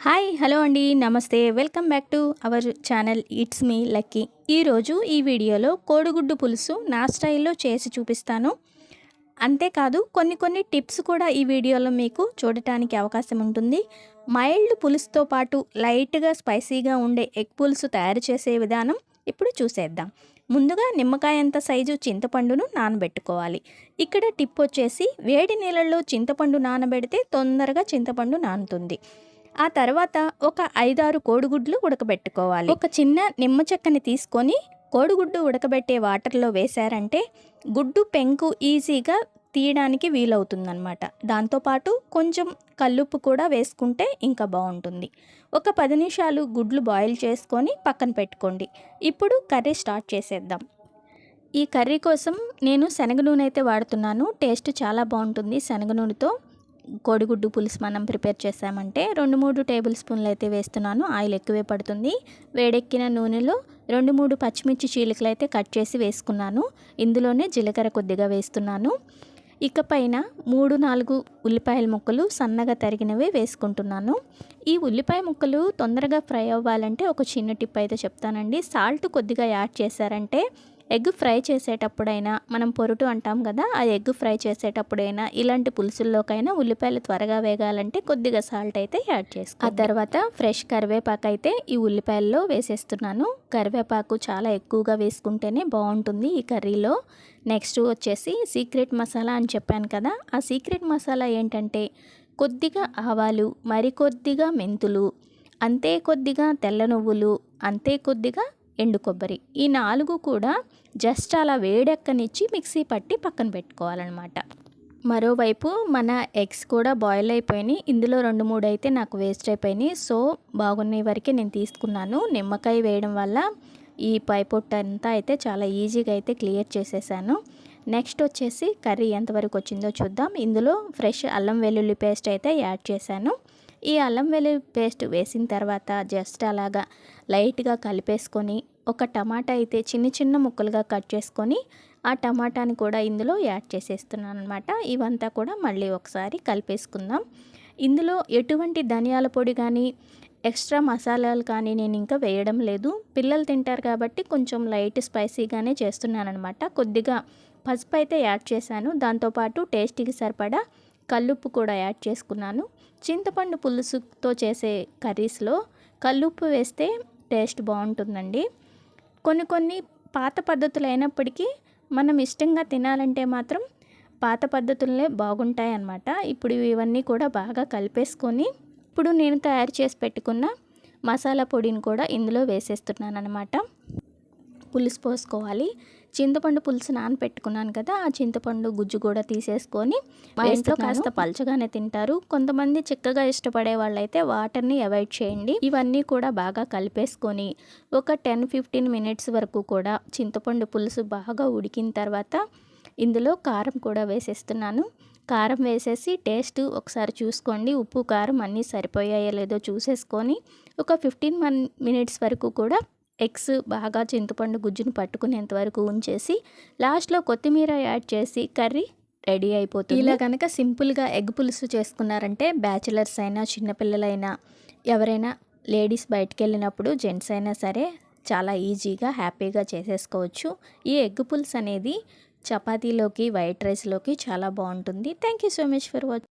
Hi hello అండి. నమస్తే. Welcome back to our channel it's me Lucky. ఈరోజు ఈ వీడియోలో కోడిగుడ్డు పులుసు నా స్టైల్లో చేసి చూపిస్తాను. అంతేకాదు కొన్ని కొన్ని టిప్స్ కూడా ఈ వీడియోలో మీకు చూడటానికి అవకాశం ఉంటుంది. మైల్డ్ పులుసుతో పాటు లైట్గా స్పైసీగా ఉండే ఎగ్ పులుసు తయారు చేసే విధానం ఇప్పుడు చూసేద్దాం. ముందుగా నిమ్మకాయ అంత సైజు చింతపండును నానబెట్టుకోవాలి. ఇక్కడ టిప్ వచ్చేసి వేడి నీళ్ళల్లో చింతపండు నానబెడితే తొందరగా చింతపండు నానుతుంది. ఆ తర్వాత ఒక ఐదారు కోడిగుడ్లు ఉడకబెట్టుకోవాలి. ఒక చిన్న నిమ్మ చెక్కని తీసుకొని కోడిగుడ్డు ఉడకబెట్టే వాటర్లో వేశారంటే గుడ్డు పెంకు ఈజీగా తీయడానికి వీలవుతుందన్నమాట. దాంతోపాటు కొంచెం కల్లుప్పు కూడా వేసుకుంటే ఇంకా బాగుంటుంది. ఒక పది నిమిషాలు గుడ్లు బాయిల్ చేసుకొని పక్కన పెట్టుకోండి. ఇప్పుడు కర్రీ స్టార్ట్ చేసేద్దాం. ఈ కర్రీ కోసం నేను శనగ నూనె అయితే వాడుతున్నాను. టేస్ట్ చాలా బాగుంటుంది శనగ నూనెతో. కోడిగుడ్డు పులుసు మనం ప్రిపేర్ చేసామంటే రెండు మూడు టేబుల్ స్పూన్లు అయితే వేస్తున్నాను. ఆయిల్ ఎక్కువే పడుతుంది. వేడెక్కిన నూనెలో రెండు మూడు పచ్చిమిర్చి చీలికలు అయితే కట్ చేసి వేసుకున్నాను. ఇందులోనే జీలకర్ర కొద్దిగా వేస్తున్నాను. ఇక పైన మూడు నాలుగు ఉల్లిపాయల ముక్కలు సన్నగా తరిగినవి వేసుకుంటున్నాను. ఈ ఉల్లిపాయ ముక్కలు తొందరగా ఫ్రై అవ్వాలంటే ఒక చిన్న టిప్ అయితే చెప్తానండి. సాల్ట్ కొద్దిగా యాడ్ చేశారంటే ఎగ్ ఫ్రై చేసేటప్పుడైనా మనం పొరుటు అంటాం కదా ఆ ఎగ్ ఫ్రై చేసేటప్పుడైనా ఇలాంటి పులుసుల్లోకైనా ఉల్లిపాయలు త్వరగా వేగాలంటే కొద్దిగా సాల్ట్ అయితే యాడ్ చేసుకో ఆ తర్వాత ఫ్రెష్ కరివేపాకు అయితే ఈ ఉల్లిపాయల్లో వేసేస్తున్నాను. కరివేపాకు చాలా ఎక్కువగా వేసుకుంటేనే బాగుంటుంది ఈ కర్రీలో. నెక్స్ట్ వచ్చేసి సీక్రెట్ మసాలా అని చెప్పాను కదా ఆ సీక్రెట్ మసాలా ఏంటంటే కొద్దిగా ఆవాలు మరికొద్దిగా మెంతులు అంతే కొద్దిగా తెల్ల నువ్వులు అంతే కొద్దిగా ఎండు కొబ్బరి. ఈ నాలుగు కూడా జస్ట్ అలా వేడెక్కనిచ్చి మిక్సీ పట్టి పక్కన పెట్టుకోవాలన్నమాట. మరోవైపు మన ఎగ్స్ కూడా బాయిల్ అయిపోయినాయి. ఇందులో రెండు మూడు అయితే నాకు వేస్ట్ అయిపోయినాయి. సో బాగున్నాయి వరకే నేను తీసుకున్నాను. నిమ్మకాయ వేయడం వల్ల ఈ పైపొట్టు అంతా అయితే చాలా ఈజీగా అయితే క్లియర్ చేసేసాను. నెక్స్ట్ వచ్చేసి కర్రీ ఎంతవరకు వచ్చిందో చూద్దాం. ఇందులో ఫ్రెష్ అల్లం వెల్లుల్లి పేస్ట్ అయితే యాడ్ చేశాను. ఈ అల్లం వెల్లుల్లి పేస్ట్ వేసిన తర్వాత జస్ట్ అలాగా లైట్గా కలిపేసుకొని ఒక టమాటా అయితే చిన్న చిన్న ముక్కలుగా కట్ చేసుకొని ఆ టమాటాని కూడా ఇందులో యాడ్ చేసేస్తున్నాను అనమాట ఇవంతా కూడా మళ్ళీ ఒకసారి కలిపేసుకుందాం. ఇందులో ఎటువంటి ధనియాల పొడి కానీ ఎక్స్ట్రా మసాలాలు కానీ నేను ఇంకా వేయడం లేదు. పిల్లలు తింటారు కాబట్టి కొంచెం లైట్ స్పైసీగానే చేస్తున్నాను అనమాట కొద్దిగా పసుపు అయితే యాడ్ చేశాను. దాంతోపాటు టేస్ట్కి సరిపడా కల్లుప్పు కూడా యాడ్ చేసుకున్నాను. చింతపండు పులుసుతో చేసే కర్రీస్లో కల్లుప్పు వేస్తే టేస్ట్ బాగుంటుందండి. కొన్ని కొన్ని పాత పద్ధతులు అయినప్పటికీ మనం ఇష్టంగా తినాలంటే మాత్రం పాత పద్ధతులనే బాగుంటాయి అన్నమాట ఇప్పుడు ఇవన్నీ కూడా బాగా కలిపేసుకొని ఇప్పుడు నేను తయారు చేసి పెట్టుకున్న మసాలా పొడిని కూడా ఇందులో వేసేస్తున్నాను అనమాట పులుసు పోసుకోవాలి. చింతపండు పులుసు నానపెట్టుకున్నాను కదా ఆ చింతపండు గుజ్జు కూడా తీసేసుకొని మా ఇంట్లో కాస్త పలచగానే తింటారు. కొంతమంది చిక్కగా ఇష్టపడే వాళ్ళైతే వాటర్ని అవాయిడ్ చేయండి. ఇవన్నీ కూడా బాగా కలిపేసుకొని ఒక టెన్ ఫిఫ్టీన్ మినిట్స్ వరకు కూడా చింతపండు పులుసు బాగా ఉడికిన తర్వాత ఇందులో కారం కూడా వేసేస్తున్నాను. కారం వేసేసి టేస్ట్ ఒకసారి చూసుకోండి. ఉప్పు కారం అన్నీ సరిపోయాయో లేదో చూసేసుకొని ఒక ఫిఫ్టీన్ మినిట్స్ వరకు కూడా ఎగ్స్ బాగా చింతపండు గుజ్జును పట్టుకునేంత వరకు ఉంచేసి లాస్ట్లో కొత్తిమీర యాడ్ చేసి కర్రీ రెడీ అయిపోతుంది. ఇలా కనుక సింపుల్గా ఎగ్ పులుసు చేసుకున్నారంటే బ్యాచిలర్స్ అయినా చిన్నపిల్లలైనా ఎవరైనా లేడీస్ బయటకు వెళ్ళినప్పుడు జెంట్స్ అయినా సరే చాలా ఈజీగా హ్యాపీగా చేసేసుకోవచ్చు. ఈ ఎగ్ పులుసు అనేది చపాతీలోకి వైట్ రైస్లోకి చాలా బాగుంటుంది. Thank you so much for watching